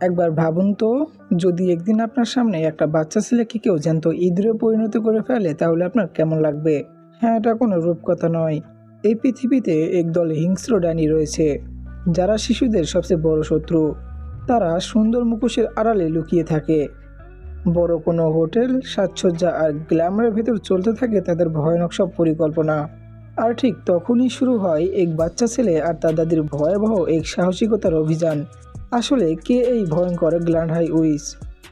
একবার ভাবুন তো, যদি একদিন আপনার সামনে একটা বাচ্চা ছেলেকে কেউ জ্যান্ত ইঁদুরে পরিণত করে ফেলে, তাহলে আপনার কেমন লাগবে? হ্যাঁ এটা কোনো রূপকথা নয়। এই পৃথিবীতে একদল হিংস্র ডানি রয়েছে, যারা শিশুদের সবচেয়ে বড় শত্রু। তারা সুন্দর মুখোশের আড়ালে লুকিয়ে থাকে। বড় কোনো হোটেল, সাজসজ্জা আর গ্ল্যামারের ভেতর চলতে থাকে তাদের ভয়ানক সব পরিকল্পনা। আর ঠিক তখনই শুরু হয় এক বাচ্চা ছেলে আর তার দাদির ভয়াবহ এক সাহসিকতার অভিযান। আসলে কে এই ভয়ঙ্কর গ্ল্যান্ড হাই উইস?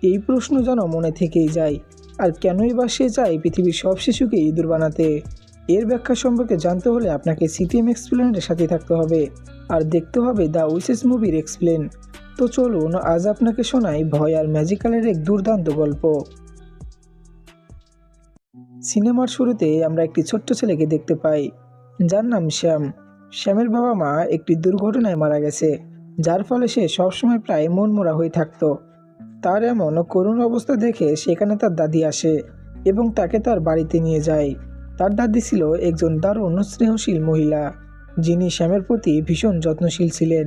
এই প্রশ্ন যেন মনে থেকেই যায়। আর কেনই বা সে চায় পৃথিবীর সব শিশুকে ইঁদুর বানাতে? এর ব্যাখ্যা সম্পর্কে জানতে হলে আপনাকে সিটিএম এক্সপ্লেনের সাথে থাকতে হবে। আর দেখতে হবে দ্য উইসেস মুভির এক্সপ্লেন। তো চলুন, আজ আপনাকে শোনাই ভয় আর ম্যাজিক্যালের এক দুর্দান্ত গল্প। সিনেমার শুরুতে আমরা একটি ছোট্ট ছেলেকে দেখতে পাই। যার নাম শ্যাম। শ্যামের বাবা মা একটি দুর্ঘটনায় মারা গেছে, যার ফলে সে সবসময় প্রায় মনমরা হয়ে থাকতো। তার এমন করুণ অবস্থা দেখে সেখানে তার দাদি আসে এবং তাকে তার বাড়িতে নিয়ে যায়। তার দাদি ছিল একজন দারুণ স্নেহশীল মহিলা, যিনি শ্যামের প্রতি ভীষণ যত্নশীল ছিলেন।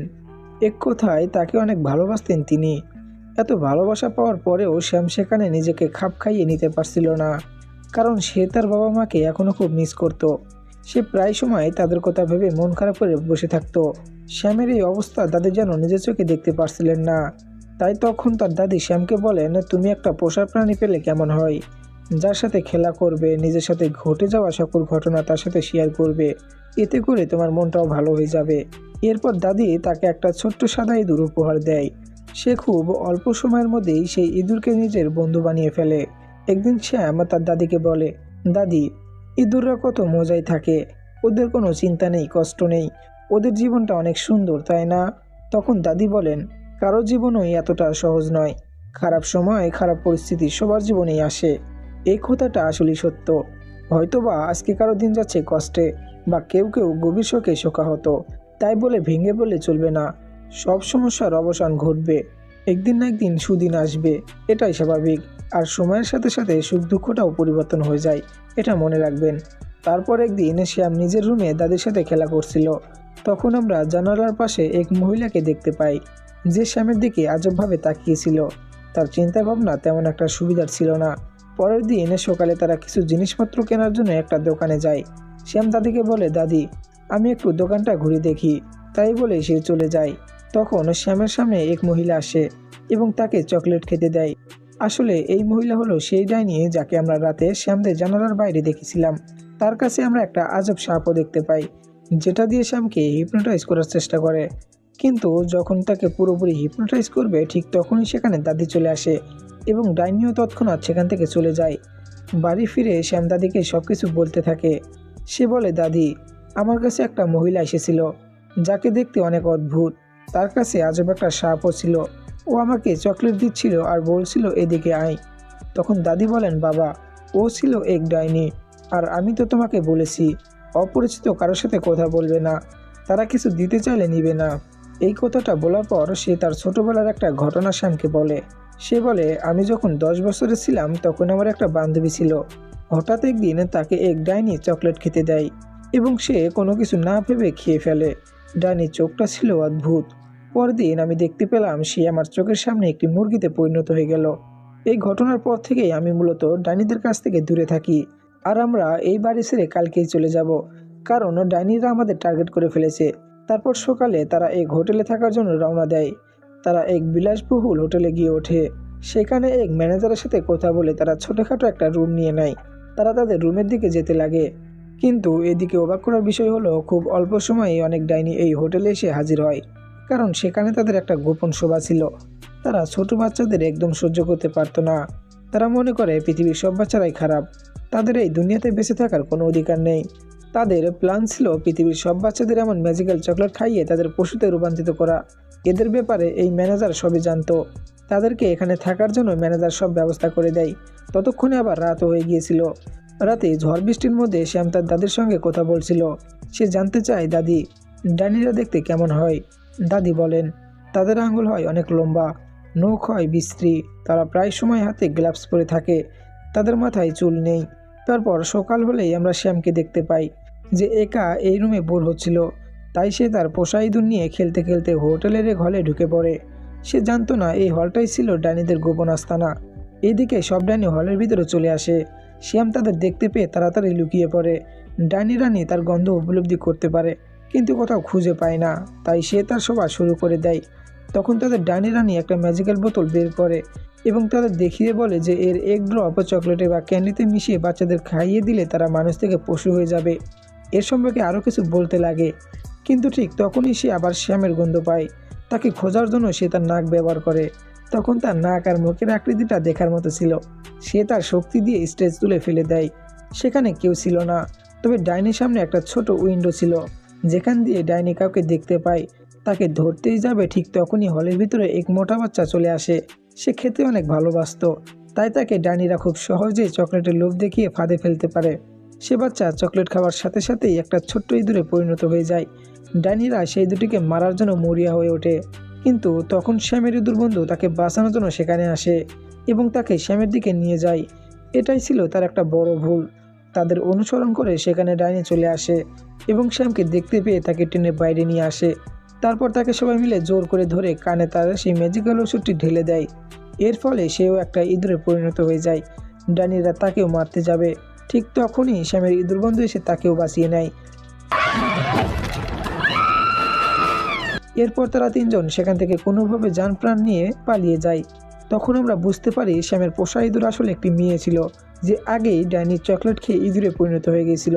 এক কথায় তাকে অনেক ভালোবাসতেন তিনি। এত ভালোবাসা পাওয়ার পরেও শ্যাম সেখানে নিজেকে খাপ খাইয়ে নিতে পারছিল না, কারণ সে তার বাবা মাকে এখনও খুব মিস করত। সে প্রায় সময় তাদের কথা ভেবে মন খারাপ করে বসে থাকতো। শ্যামের এই অবস্থা দাদি যেন নিজের চোখে দেখতে পারছিলেন না। তাই তখন তার দাদি শ্যামকে বলেন, তুমি একটা পোষা প্রাণী পেলে কেমন হয়? যার সাথে খেলা করবে, নিজের সাথে ঘটে যাওয়া সকল ঘটনা তার সাথে শেয়ার করবে। এতে করে তোমার মনটাও ভালো হয়ে যাবে। এরপর দাদি তাকে একটা ছোট্ট সাদা ইঁদুর উপহার দেয়। সে খুব অল্প সময়ের মধ্যেই সেই ইঁদুরকে নিজের বন্ধু বানিয়ে ফেলে। একদিন শ্যাম তার দাদিকে বলে, দাদি ইঁদুররা কত মজাই থাকে। ওদের কোনো চিন্তা নেই, কষ্ট নেই। ওদের জীবনটা অনেক সুন্দর, তাই না? তখন দাদি বলেন, কারও জীবনই এতটা সহজ নয়। খারাপ সময়, খারাপ পরিস্থিতি সবার জীবনেই আসে। এই কথাটা আসলেই সত্য। হয়তোবা আজকে কারও দিন যাচ্ছে কষ্টে বা কেউ কেউ গভীর শোকে শোকাহত। তাই বলে ভেঙে বলে চলবে না। সব সমস্যার অবসান ঘটবে। একদিন না একদিন সুদিন আসবে, এটাই স্বাভাবিক। আর সময়ের সাথে সাথে সুখ দুঃখটাও পরিবর্তন হয়ে যায়, এটা মনে রাখবেন। তারপর একদিন শ্যাম নিজের রুমে দাদির সাথে খেলা করছিল। তখন আমরা জানালার পাশে এক মহিলাকে দেখতে পাই, যে শ্যামের দিকে আজবভাবে তাকিয়েছিল। তার চিন্তা ভাবনা তেমন একটা সুবিধার ছিল না। পরের দিন সকালে তারা কিছু জিনিসপত্র কেনার জন্য একটা দোকানে যায়। শ্যাম দাদিকে বলে, দাদি, আমি একটু দোকানটা ঘুরে দেখি। তাই বলে সে চলে যায়। তখন শ্যামের সামনে এক মহিলা আসে এবং তাকে চকলেট খেতে দেয়। আসলে এই মহিলা হলো সেই ডাইনি যাকে আমরা রাতে শ্যামদের জানালার বাইরে দেখেছিলাম। তার কাছে আমরা একটা আজব সাপও দেখতে পাই, যেটা দিয়ে শ্যামকে হিপনোটাইজ করার চেষ্টা করে। কিন্তু যখন তাকে পুরোপুরি হিপনোটাইজ করবে, ঠিক তখনই সেখানে দাদি চলে আসে এবং ডাইনিও তৎক্ষণাৎ সেখান থেকে চলে যায়। বাড়ি ফিরে শ্যাম দাদিকে সব কিছু বলতে থাকে। সে বলে, দাদি, আমার কাছে একটা মহিলা এসেছিল, যাকে দেখতে অনেক অদ্ভুত। তার কাছে আজব একটা সাপও ছিল। ও আমাকে চকলেট দিচ্ছিল আর বলছিল, এদিকে আয়। তখন দাদি বলেন, বাবা, ও ছিল এক ডাইনি আর আমি তো তোমাকে বলেছি, অপরিচিত কারোর সাথে কথা বলবে না। তারা কিছু দিতে চাইলে নিবে না। এই কথাটা বলার পর সে তার ছোটবেলার একটা ঘটনা শ্যামকে বলে। সে বলে, আমি যখন দশ বছরের ছিলাম তখন আমার একটা বান্ধবী ছিল। হঠাৎ একদিন তাকে এক ডাইনি চকলেট খেতে দেয় এবং সে কোনো কিছু না ভেবে খেয়ে ফেলে। ডাইনির চোখটা ছিল অদ্ভুত। পরদিন আমি দেখতে পেলাম সে আমার চোখের সামনে একটি মুরগিতে পরিণত হয়ে গেল। এই ঘটনার পর থেকেই আমি মূলত ডাইনিদের কাছ থেকে দূরে থাকি। আর আমরা এই বাড়ি ছেড়ে কালকেই চলে যাব, কারণ ডাইনিরা আমাদের টার্গেট করে ফেলেছে। তারপর সকালে তারা এক হোটেলে থাকার জন্য রওনা দেয়। তারা এক বিলাসবহুল হোটেলে গিয়ে ওঠে। সেখানে এক ম্যানেজারের সাথে কথা বলে তারা ছোটোখাটো একটা রুম নিয়ে নেয়। তারা তাদের রুমের দিকে যেতে লাগে। কিন্তু এদিকে অবাক করার বিষয় হলো, খুব অল্প সময়ে অনেক ডাইনি এই হোটেলে এসে হাজির হয়। কারণ সেখানে তাদের একটা গোপন শোভা ছিল। তারা ছোট বাচ্চাদের একদম সহ্য করতে পারতো না। তারা মনে করে পৃথিবীর সব বাচ্চারাই খারাপ। তাদের এই দুনিয়াতে বেঁচে থাকার কোনো অধিকার নেই। তাদের প্ল্যান ছিল পৃথিবীর সব বাচ্চাদের এমন ম্যাজিক্যাল চকলেট খাইয়ে তাদের পশুতে রূপান্তরিত করা। এদের ব্যাপারে এই ম্যানেজার সবই জানত। তাদেরকে এখানে থাকার জন্য ম্যানেজার সব ব্যবস্থা করে দেয়। ততক্ষণে আবার রাত হয়ে গিয়েছিল। রাতে ঝড় বৃষ্টির মধ্যে শ্যাম তার দাদির সঙ্গে কথা বলছিল। সে জানতে চায়, দাদি, ডানিরা দেখতে কেমন হয়? দাদি বলেন, তাদের আঙুল হয় অনেক লম্বা, নখ হয় বিশ্রী তারা প্রায় সময় হাতে গ্লাভস পরে থাকে, তাদের মাথায় চুল নেই। তারপর সকাল হলেই আমরা শ্যামকে দেখতে পাই, যে একা এই রুমে বোর হচ্ছিল। তাই সে তার পোষা নিয়ে খেলতে খেলতে হোটেলের এক হলে ঢুকে পড়ে। সে জানতো না এই হলটাই ছিল ডাইনিদের গোপন আস্তানা। এদিকে সব ডাইনি হলের ভিতরে চলে আসে। শ্যাম তাদের দেখতে পেয়ে তাড়াতাড়ি লুকিয়ে পড়ে। ডাইনি রানী তার গন্ধ উপলব্ধি করতে পারে। কিন্তু কোথাও খুঁজে পায় না। তাই সে তার সভা শুরু করে দেয়। তখন তাদের ডাইনি রানী একটা ম্যাজিক্যাল বোতল বের করে এবং তাদের দেখিয়ে বলে যে এর এক ড্রপ চকলেটে বা ক্যান্ডিতে মিশিয়ে বাচ্চাদের খাইয়ে দিলে তারা মানুষ থেকে পশু হয়ে যাবে। এর সম্পর্কে আরও কিছু বলতে লাগে। কিন্তু ঠিক তখনই সে আবার শ্যামের গন্ধ পায়। তাকে খোঁজার জন্য সে তার নাক ব্যবহার করে। তখন তার নাক আর মুখের আকৃতিটা দেখার মতো ছিল। সে তার শক্তি দিয়ে স্টেজ তুলে ফেলে দেয়। সেখানে কেউ ছিল না। তবে ডাইনির সামনে একটা ছোট উইন্ডো ছিল। যেখান দিয়ে ডাইনি কাউকে দেখতে পায়, তাকে ধরতেই যাবে ঠিক তখনই হলের ভিতরে এক মোটা বাচ্চা চলে আসে। সে খেতে অনেক ভালোবাসতো, তাই তাকে ডাইনিরা খুব সহজেই চকলেটের লোভ দেখিয়ে ফাঁদে ফেলতে পারে। সে বাচ্চা চকলেট খাওয়ার সাথে সাথেই একটা ছোট্ট ইঁদুরে পরিণত হয়ে যায়। ডাইনিরা সেই দুটিকে মারার জন্য মরিয়া হয়ে ওঠে। কিন্তু তখন শ্যামের ইঁদুর বন্ধু তাকে বাঁচানোর জন্য সেখানে আসে এবং তাকে শ্যামের দিকে নিয়ে যায়। এটাই ছিল তার একটা বড় ভুল। তাদের অনুসরণ করে সেখানে ডাইনি চলে আসে। এবং শ্যামকে দেখতে পেয়ে তাকে টেনে বাইরে নিয়ে আসে। তারপর তাকে সবাই মিলে জোর করে ধরে কানে তার সেই ম্যাজিক্যাল ওষুধটি ঢেলে দেয়। এর ফলে সেও একটা ইঁদুরে পরিণত হয়ে যায়। ডাইনিরা তাকেও মারতে যাবে। ঠিক তখনই শ্যামের ইঁদুর বন্ধু এসে তাকেও বাঁচিয়ে নেয়। এরপর তারা তিনজন সেখান থেকে কোনোভাবে যান প্রাণ নিয়ে পালিয়ে যায়। তখন আমরা বুঝতে পারি শ্যামের পোষা ইঁদুর আসলে একটি মেয়ে ছিল, যে আগেই ডাইনির চকলেট খেয়ে ইঁদুরে পরিণত হয়ে গিয়েছিল।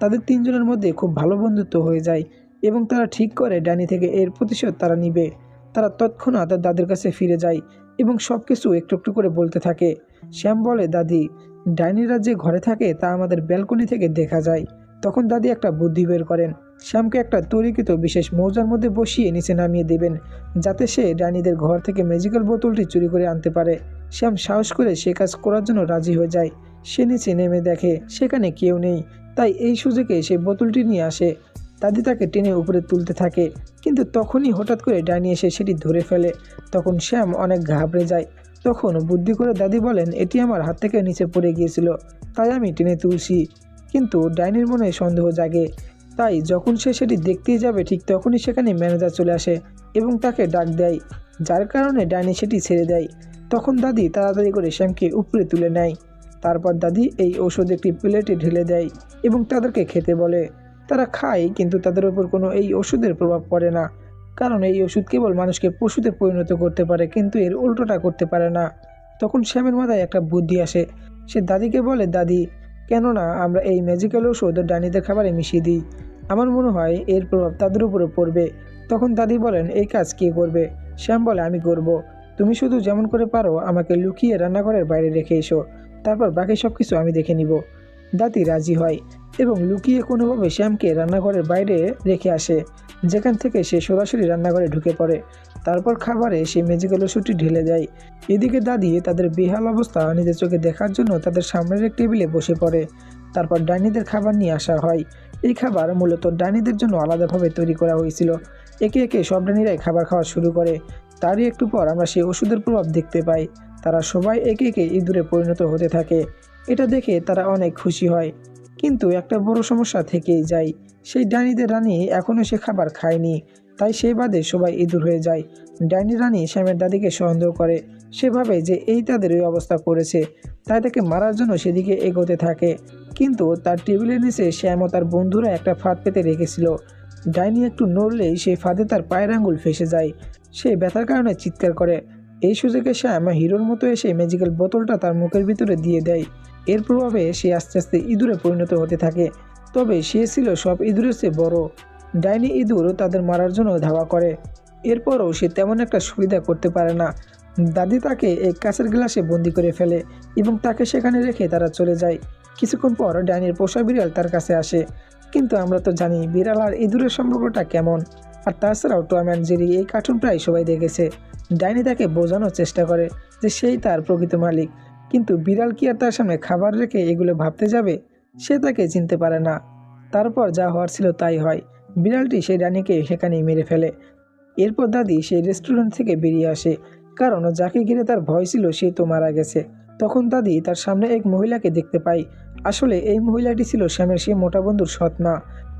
তাদের তিনজনের মধ্যে খুব ভালো বন্ধুত্ব হয়ে যায় এবং তারা ঠিক করে ডাইনি থেকে এর প্রতিশোধ তারা নিবে। তারা তৎক্ষণাৎ দাদির কাছে ফিরে যায় এবং সব কিছু একটু একটু করে বলতে থাকে। শ্যাম বলে, দাদি, ডাইনিরা যে ঘরে থাকে তা আমাদের ব্যালকনি থেকে দেখা যায়। তখন দাদি একটা বুদ্ধি বের করেন। শ্যামকে একটা তৈরিকৃত বিশেষ মৌজার মধ্যে বসিয়ে নিচে নামিয়ে দেবেন, যাতে সে ডাইনিদের ঘর থেকে ম্যাজিক্যাল বোতলটি চুরি করে আনতে পারে। শ্যাম সাহস করে সে কাজ করার জন্য রাজি হয়ে যায়। সে নিচে নেমে দেখে, সেখানে কেউ নেই। তাই এই সুযোগে সে বোতলটি নিয়ে আসে। দাদি তাকে টেনে উপরে তুলতে থাকে, কিন্তু তখনই হঠাৎ করে ডাইনি এসে সেটি ধরে ফেলে। তখন শ্যাম অনেক ঘাবড়ে যায়। তখন বুদ্ধি করে দাদি বলেন, এটি আমার হাত থেকে নিচে পড়ে গিয়েছিল, তাই আমি টেনে তুলছি। কিন্তু ডাইনির মনে সন্দেহ জাগে। তাই যখন সে সেটি দেখতেই যাবে, ঠিক তখনই সেখানে ম্যানেজার চলে আসে এবং তাকে ডাক দেয়, যার কারণে ডাইনি সেটি ছেড়ে দেয়। তখন দাদি তাড়াতাড়ি করে শ্যামকে উপরে তুলে নেয়। তারপর দাদি এই ঔষধ একটি প্লেটে ঢেলে দেয় এবং তাদেরকে খেতে বলে। তারা খায়, কিন্তু তাদের উপর কোনো এই ওষুধের প্রভাব পড়ে না। কারণ এই ওষুধ কেবল মানুষকে পশুতে পরিণত করতে পারে, কিন্তু এর উল্টোটা করতে পারে না। তখন শ্যামের মাথায় একটা বুদ্ধি আসে। সে দাদিকে বলে, দাদি, কেননা আমরা এই ম্যাজিক্যাল ওষুধ ডানিদের খাবারে মিশিয়ে দিই। আমার মনে হয় এর প্রভাব তাদের উপরে পড়বে। তখন দাদি বলেন, এই কাজ কে করবে? শ্যাম বলে, আমি করব। তুমি শুধু যেমন করে পারো, আমাকে লুকিয়ে রান্নাঘরের বাইরে রেখে এসো। তারপর বাকি সব কিছু আমি দেখে নিব। দাদি রাজি হয় এবং লুকিয়ে কোনোভাবে শ্যামকে রান্নাঘরের বাইরে রেখে আসে, যেখান থেকে সে সরাসরি রান্নাঘরে ঢুকে পড়ে। তারপর খাবারে সে ম্যাজিক্যাল ওষুধটি ঢেলে যায় এদিকে দাদি তাদের বেহাল অবস্থা নিজের চোখে দেখার জন্য তাদের সামনের এক টেবিলে বসে পড়ে। তারপর ডাইনিদের খাবার নিয়ে আসা হয়। এই খাবার মূলত ডাইনিদের জন্য আলাদাভাবে তৈরি করা হয়েছিল। একে একে সব ডাইনিরাই খাবার খাওয়া শুরু করে। তারই একটু পর আমরা সেই ওষুধের প্রভাব দেখতে পাই। তারা সবাই একে একে ইঁদুরে পরিণত হতে থাকে। এটা দেখে তারা অনেক খুশি হয়। কিন্তু একটা বড় সমস্যা থেকেই যায়। সেই ডাইনিদের রানী এখনও সে খাবার খায়নি। তাই সেই বাদে সবাই ইঁদুর হয়ে যায়। ডাইনি রানী শ্যামের দাদিকে সন্দেহ করে। সেভাবে যে এই তাদের ওই অবস্থা করেছে। তাই তাকে মারার জন্য সেদিকে এগোতে থাকে। কিন্তু তার টেবিলের নিচে শ্যাম ও তার বন্ধুরা একটা ফাঁদ পেতে রেখেছিল। ডাইনি একটু নড়লেই সেই ফাঁদে তার পায়ের আঙ্গুল ফেসে যায়। সে ব্যথার কারণে চিৎকার করে। এই সুযোগে শ্যাম হিরোর মতো এসে ম্যাজিক্যাল বোতলটা তার মুখের ভিতরে দিয়ে দেয়। এর প্রভাবে সে আস্তে আস্তে ইঁদুরে পরিণত হতে থাকে। তবে সে ছিল সব ইঁদুরের চেয়ে বড়। ডাইনি ইঁদুর তাদের মারার জন্য ধাওয়া করে। এরপরও সে তেমন একটা সুবিধা করতে পারে না। দাদি তাকে এক কাঁচের গ্লাসে বন্দি করে ফেলে এবং তাকে সেখানে রেখে তারা চলে যায়। কিছুক্ষণ পর ডাইনির পোষা বিড়াল তার কাছে আসে। কিন্তু আমরা তো জানি বিড়াল আর ইঁদুরের সম্পর্কটা কেমন। আর তাছাড়াও টম অ্যান্ড জেরি এই কার্টুন প্রায় সবাই দেখেছে। ডাইনি তাকে বোঝানোর চেষ্টা করে যে সেই তার প্রকৃত মালিক। কিন্তু বিড়াল কি আর তার সামনে খাবার রেখে এগুলো ভাবতে যাবে? সে তাকে চিনতে পারে না। তারপর যা হওয়ার ছিল তাই হয়। বিড়ালটি সেই ডাইনিকে সেখানেই মেরে ফেলে। এরপর দাদি সেই রেস্টুরেন্ট থেকে বেরিয়ে আসে। কারণ যাকে ঘিরে তার ভয় ছিল সে তো মারা গেছে। তখন দাদি তার সামনে এক মহিলাকে দেখতে পাই আসলে এই মহিলাটি ছিল শ্যামের সেই মোটা বন্ধুর সৎ মা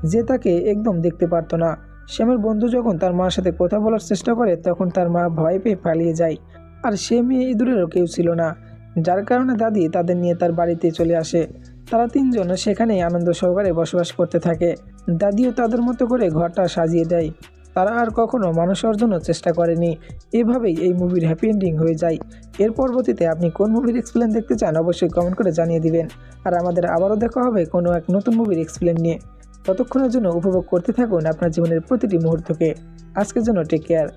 যে তাকে একদম দেখতে পারতো না। শ্যামের বন্ধু যখন তার মার সাথে কথা বলার চেষ্টা করে, তখন তার মা ভয় পেয়ে পালিয়ে যায়। আর সে মেয়ে ইঁদুরেরও কেউ ছিল না, যার কারণে দাদি তাদের নিয়ে তার বাড়িতে চলে আসে। তারা তিনজন সেখানেই আনন্দ সহকারে বসবাস করতে থাকে। দাদিও তাদের মতো করে ঘরটা সাজিয়ে দেয়। তারা আর কখনো মানুষ অর্জনের চেষ্টা করেনি। এভাবেই এই মুভির হ্যাপি এন্ডিং হয়ে যায়। এর পরবর্তীতে আপনি কোন মুভির এক্সপ্লেন দেখতে চান অবশ্যই কমেন্ট করে জানিয়ে দিবেন। আর আমাদের আবারও দেখা হবে কোনো এক নতুন মুভির এক্সপ্লেন নিয়ে। ততক্ষণের জন্য উপভোগ করতে থাকুন আপনার জীবনের প্রতিটি মুহূর্তকে। আজকের জন্য টেক কেয়ার